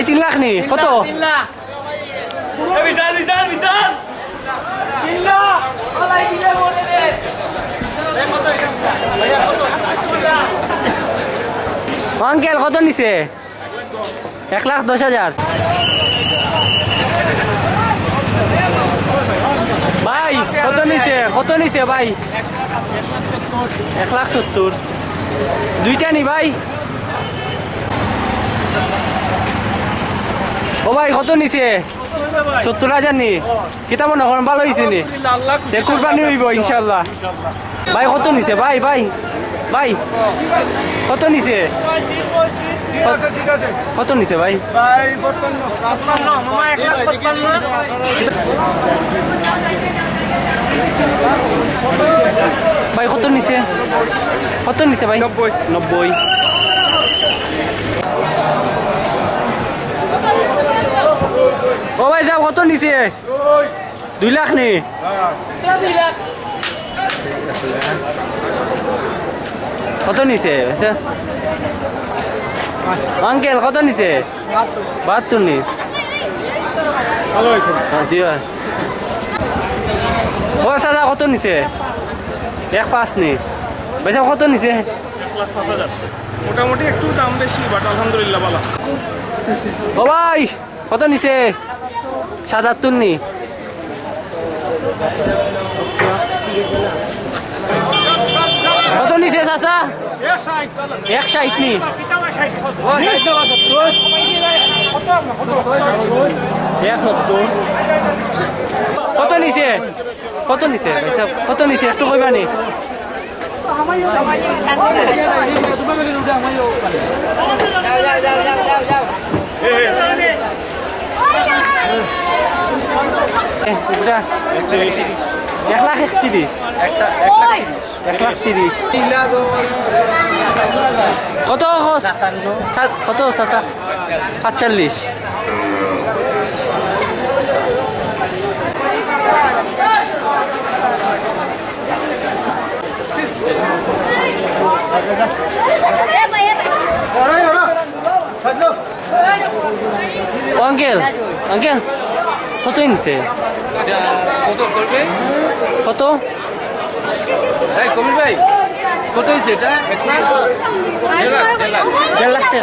ভাই তিন লাখ নি কত অঙ্কেল কত নিছে এক লাখ দশ হাজার। ভাই কত নিছে কত নিছে ভাই। এক লাখ সত্তর। দুইটা নি ভাই। ও ভাই কত নিছে? সত্তর হাজার নি? কিতা মনে করেন ভালো হয়েছে নি? কুরবানি হইব ইনশাল্লাহ ভাই কত নিছে? ভাই ভাই ভাই কত নিছে? কত নিছে ভাই? ভাই কত নিছে? কত নিছে ভাই? নব্বই। নব্বই ও ভাই যাও কত নিছে? দুই লাখ নি? কত নিছে? আচ্ছা। আঙ্কেল কত নিছে? বাহাত্তর নি। হ্যাঁ, জি ও সাদা কত নিছে? এক পাঁচ নি। বেচা কত নিছে? মোটামুটি একটু দাম বেশি বাট আলহামদুলিল্লাহ ভালো। ও ভাই কত নিছে? সাতাত্তর নি কত নিছে এক নি। কত নিছে? কত নিছে? কত নিছে? একটু কইবা নি এ, এটা এক লাখ একত্রিশ এক লাখ তিরিশ কত সাত- কত সাতা সাতচল্লিশ ও আঙ্কেল আঙ্কেল কত নিছে কত করবে? কত? ভাই কবির ভাই কত হয়েছে এটা? এক লাখ। দেড় লাখ টাকা।